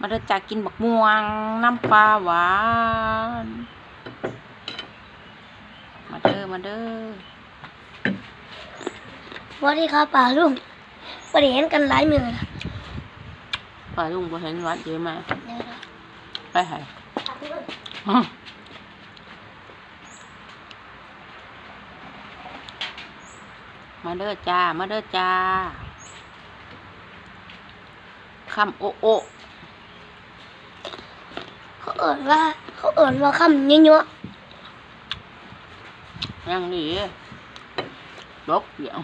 มาเด้อจากกินบักม่วงน้ำปลาหวาน มาเด้อมาเด้อสวัสดีครับป่าลุงประเดี๋ยวเห็นกันหลายมือนะปลาลุงบ่เห็นวัดเยอะไหมเดี๋ยวนะไปไหนมาเด้อจ้า มาเด้อจ้าคำโอะโอะ เขาเอ่นว่า เขาเอ่นว่าคำเยอะยังดียกเดี่ยว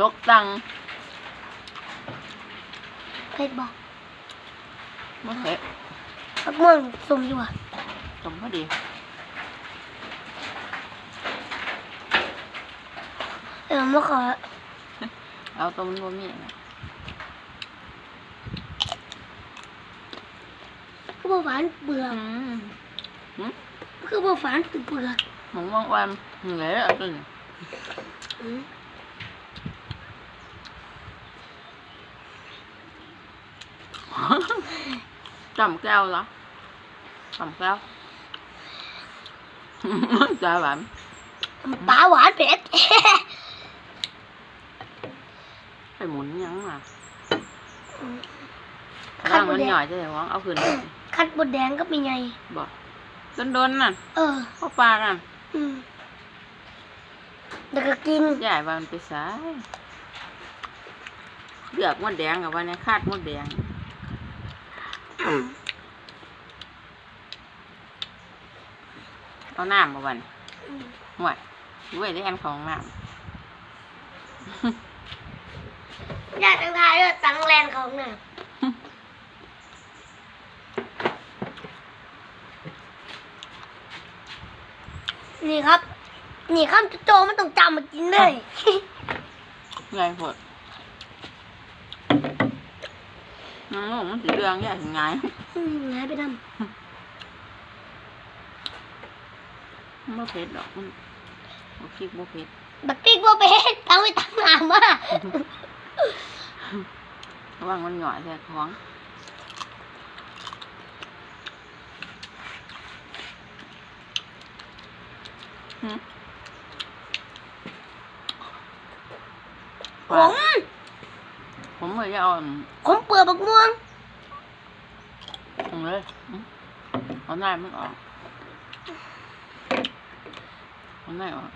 ยกตังๆเพชรบอกมาเห็ดพักม่วงสมอยู่อะจมพอดีเออมาขอ เอาตัวมันบ่มีนะ คือบ่ฝานเปลือกอืมอืมคือบ่ฝานเปลือกหมึงว่างวันเหนื่อยแล้วตัวนี้อืมจำแก้วเหรอจำแก้วจ้าหวานปลาหวานเผ็ดไปหมุนยังมาคัร่าดงบมัดนแดหน่องยจะได้หวังเอาคืน คัดบดแดงก็มีไง บอกโดนๆน่ะเออเข้าปลากันอืมแล้วก็กินใหญ่ว่ามันไปสายเลือกมดแดงกับว่าในคาดมดแดงเอาน้ำมาวันห่วยเว้ยได้แอนของน้อยากตังทายด้วยตังแลนของน่ะ นี่ครับ นี่ข้ามโจมันต้องจำมากินเลยำใหญ่หดน้องมันสีเรืองใหญ่ถึงไงอืมหายไปทมันบ่เผ็ดดอกมันโอเคบ่เผ็ดำบักติ๊กว่าไปเฮ็ดตั้งไว้ตั้งหนามาระวังมันหน่อยแท้ท้อง ขมผมเลยจะเอาอันขมเปลือกบักม่วงตรงเลยหึเอาหน้ามันออกเอาหน้าออก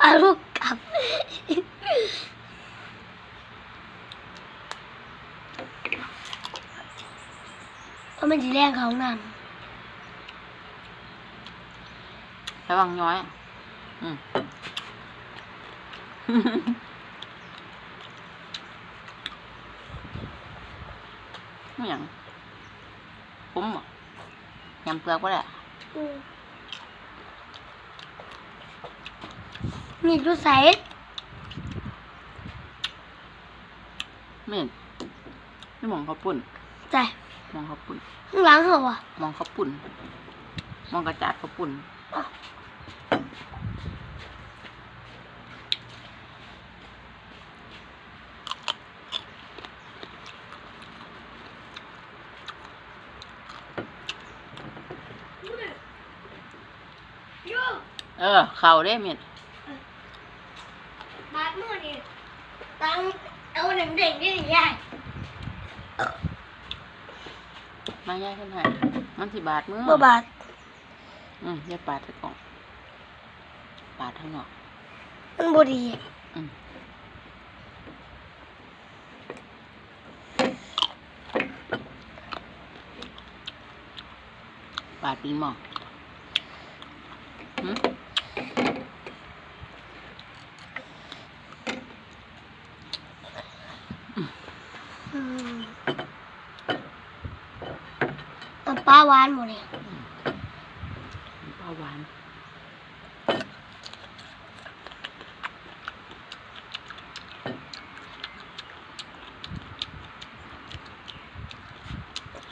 ปลาลูกกลับก็มันสีแรงของน้ ระวังย้อย อืมไม่หยังผมบ่ยำเปลือกก็ได้ำอืมนี่ดูใสไม่เห็นไม่มองเขาวปุ่นใจมองเขาวปุ่นข้างหลังเหรอวะมองเขาวปุ่น มองกระจาดเขาวปุ่น เออ เข่าได้เม็ดบาดมือนี่ตังเอาหนึ่งเด็กนี่ยายมาย่ายขึ้นให้มันสิบาดมือบ่บาด อืมอย่าปาดใส่กล่อง ปาดข้างนอก มันบ่ดีอืมปาดปีหมองหืมอืมเอาปลาหวานหมดเลยปลาหวาน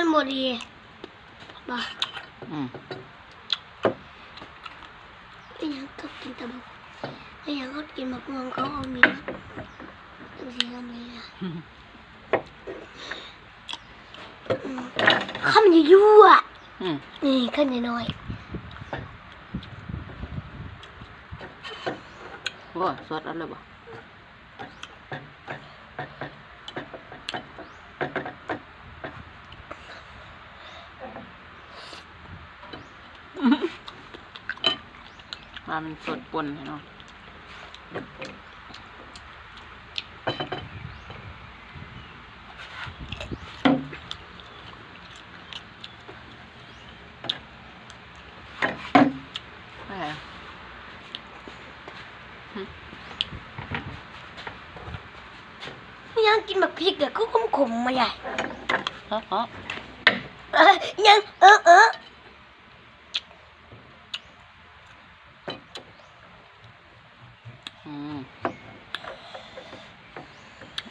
มันหมดดีบ่อืมไอ้ยังก็กินแตะบุกไอ้ยังก็กินมะม่วงเขาเอามีนะดูสิเอามีนะอืมคำยั่วๆอะอืมนี่ขึ้นน้อยโอ้ยสดเอะไรบ่มาเป็นสดปนเนาะไปไหนๆไอ้ยังกินแบบพริกอะก็ขมๆมาใหญ่เฮ้อเฮ้อเอ้ยยังเออเออ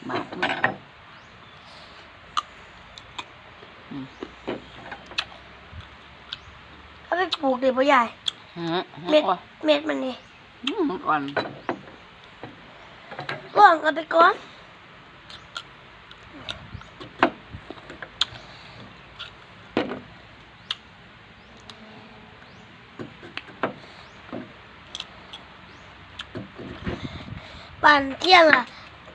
มาอืมเอาไปปลูกดิพ่อใหญ่เม็ดเม็ดมันนี่อืมมันอ่อนว่างเอาไปก่อน บ้านเที่ยงอะ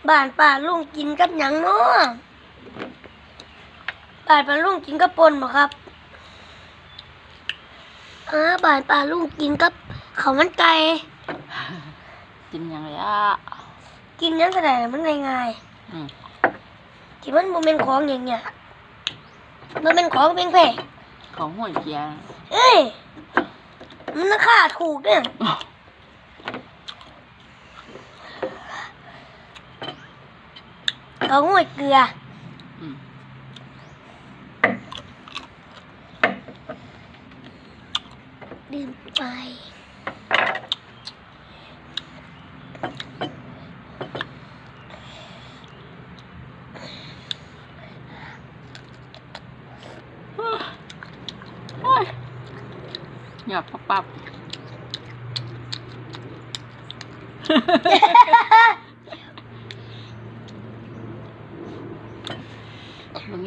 บ้านป่าลุงกินกับหยังเนาะบ้านป่าลุงกินกับปนบ่ครับอ่าบ้านป่าลุงกินกับข้าวมันไก่กินยังไงอะกินยังกระไดมันง่ายอืมๆที่มันบ่เป็นของอย่างเงี้ยมันเป็นของเป็นแพงของห้วยเกียร์เอ้ยมันราคาถูกเนี่ย เขาห่วยเกลื